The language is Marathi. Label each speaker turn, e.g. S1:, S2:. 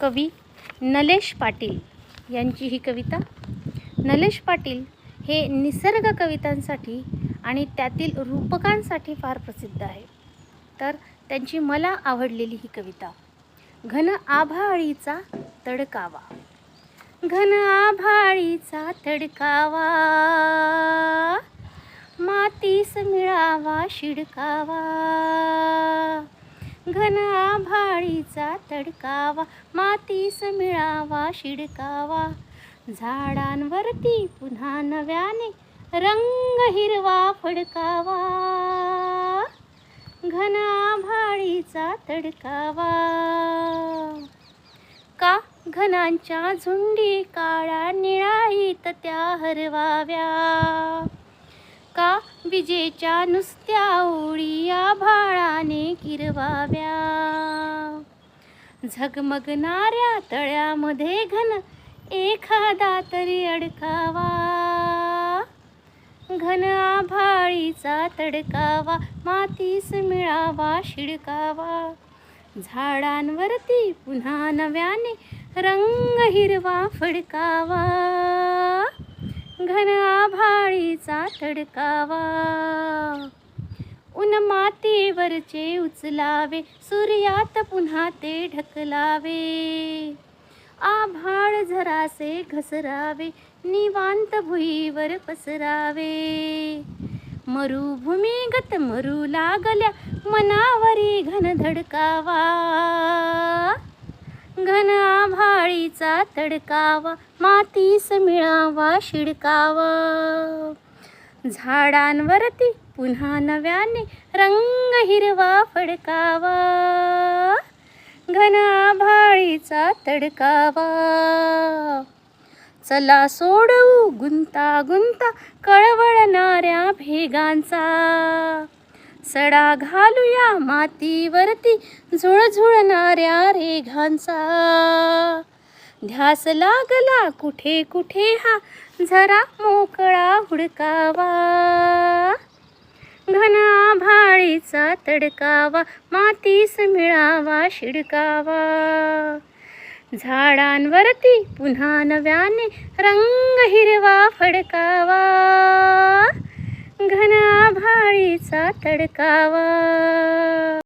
S1: कवी नलेश पाटील यांची ही कविता. नलेश पाटील हे निसर्ग कवितांसाठी आणि त्यातील रूपकांसाठी फार प्रसिद्ध आहे. तर त्यांची मला आवडलेली ही कविता घन आभाळीचा तडकावा. घन आभाळीचा तडकावा. मातीस मिळावा शिडकावा. घन आभाळीचा तडकावा मातीस मिळावा शिडकावा. झाडांवरती पुन्हा नव्याने रंग हिरवा फडकावा. घन आभाळीचा तडकावा. का घनांच्या झुंडी काळ्या निळाईत त्या हरवाव्या? का विजेच्या नुसत्या ओळी किरवाव्या झगमगणाऱ्या तळ्यामध्ये घन एखादा तरी अडकावा. घन आभाळीचा तडकावा मातीस मिळावा शिडकावा. झाडांवरती पुन्हा नव्याने रंग हिरवा फडकावा. घन आभाळीचा तडकावा. उन मातेवरचे उचलावे सूर्यात पुन्हा ते ढकलावे. आभाळ झरासे घसरावे निवांत भुईवर पसरावे. मरुभूमीगत मरू लागल्या मनावरी घन धडकावा. घन आभाळीचा तडकावा मातीस मिळावा शिडकावा. झाडांवरती पुन्हा नव्याने रंग हिरवा फडकावा. घन आभाळीचा तडकावा. चला सोडवू गुंता गुंता कळवळणाऱ्या भेगांचा. सडा घालूया मातीवरती झुळझुळणाऱ्या रेघांचा. ध्यास लागला कुठे कुठे हा? जरा मोकळा हुडकावा. घन आभाळीचा तडकावा मातीस मिळावा शिडकावा. झाडांवरती पुन्हा नव्याने रंग हिरवा फडकावा. घन आभाळीचा तडकावा.